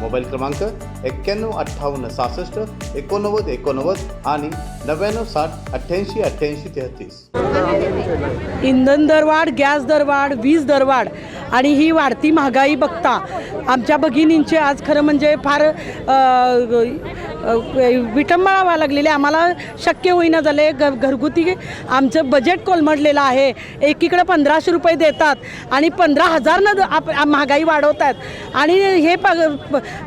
Mobile क्रमांक एक्क्याण्णव अठ्ठावन्न सहासष्ट एकोणनव्वद एकोणनव्वद आणि नव्याण्णव साठ अठ्ठ्याऐंशी अठ्ठ्याऐंशी तेहतीस. इंधन दरवाढ गॅस दरवाढ वीज दरवाढ आणि ही वाढती महागाई बघता आमच्या भगिनींचे आज खरं म्हणजे फार विटंबळा व्हायला लागलेली. आम्हाला शक्य होईना झाले. ग घरगुती आमचं बजेट कोलमडलेलं आहे. एकीकडे पंधराशे रुपये देतात आणि पंधरा हजारनं द- आप महागाई वाढवतात. आणि हे प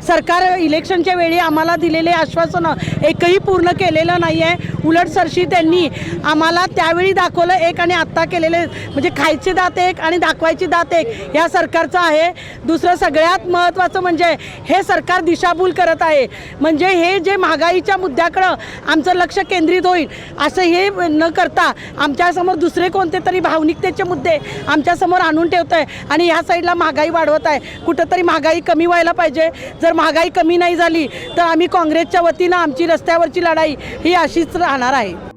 सरकार इलेक्शनच्या वेळी आम्हाला दिलेले आश्वासनं एकही पूर्ण केलेलं नाही आहे उलट सरशी त्यांनी आम्हाला त्यावेळी दाखवलं एक आणि आत्ता केलेले. म्हणजे खायचे दात एक आणि दाखवायची दात एक ह्या सरकारचं आहे. दुसरं सगळ्यात महत्त्वाचं म्हणजे हे सरकार दिशाभूल करत आहे. म्हणजे हे जे म्हणजे महागाईच्या मुद्द्याकडं आमचं लक्ष केंद्रित होईल. असं हे न करता आमच्यासमोर दुसरे कोणते तरी भावनिकतेचे मुद्दे आमच्यासमोर आणून ठेवत आहे आणि ह्या साईडला महागाई वाढवत आहे. कुठंतरी महागाई कमी व्हायला पाहिजे. जर महागाई कमी नाही झाली तर आम्ही काँग्रेसच्या वतीनं आमची रस्त्यावरची लढाई ही अशीच राहणार आहे.